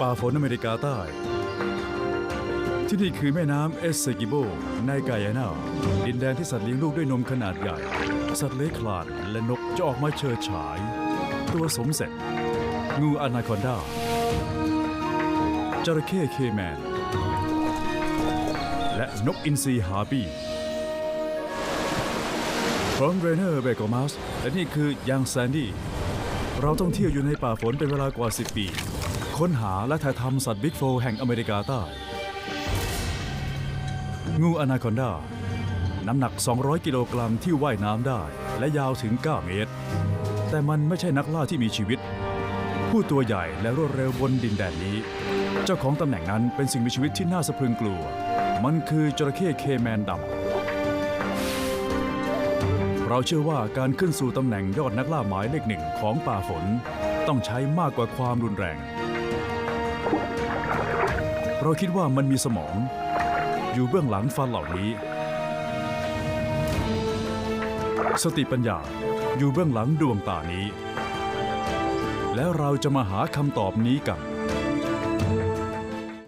ป่าฝนอเมริกาใต้ ที่นี่คือแม่น้ำเอสเซกิโบในกายานาดินแดนที่สัตว์เลี้ยงลูกด้วยนมขนาดใหญ่ สัตว์เลื้อยคลานและนกจะออกมาเชิดฉาย ตัวสมเสร็จ งูอนาคอนดาจระเข้เคแมน และนกอินทรีฮาร์บี้พร้อมเรเนอร์เบโกมัสและนี่คือยังแซนดี้เราต้องเที่ยวอยู่ในป่าฝนเป็นเวลากว่า 10 ปี ค้นหาและถ่ายทำสัตว์บิ๊กโฟแห่งอเมริกาใต้ งูอนาคอนดา น้ำหนัก 200 กิโลกรัมที่ว่ายน้ำได้ และยาวถึง 9 เมตร แต่มันไม่ใช่นักล่าที่มีชีวิต ผู้ตัวใหญ่และรวดเร็วบนดินแดนนี้ เจ้าของตำแหน่งนั้นเป็นสิ่งมีชีวิตที่น่าสะพรึงกลัว มันคือจระเข้เคแมนดำเราเชื่อว่าการขึ้นสู่ตำแหน่งยอดนักล่าหมายเลขหนึ่งของป่าฝน ต้องใช้มากกว่าความรุนแรง เราคิดว่ามันมีสมอง อยู่เบื้องหลังฟันเหล่านี้ สติปัญญาอยู่เบื้องหลังดวงตานี้ แล้วเราจะมาหาคำตอบนี้กัน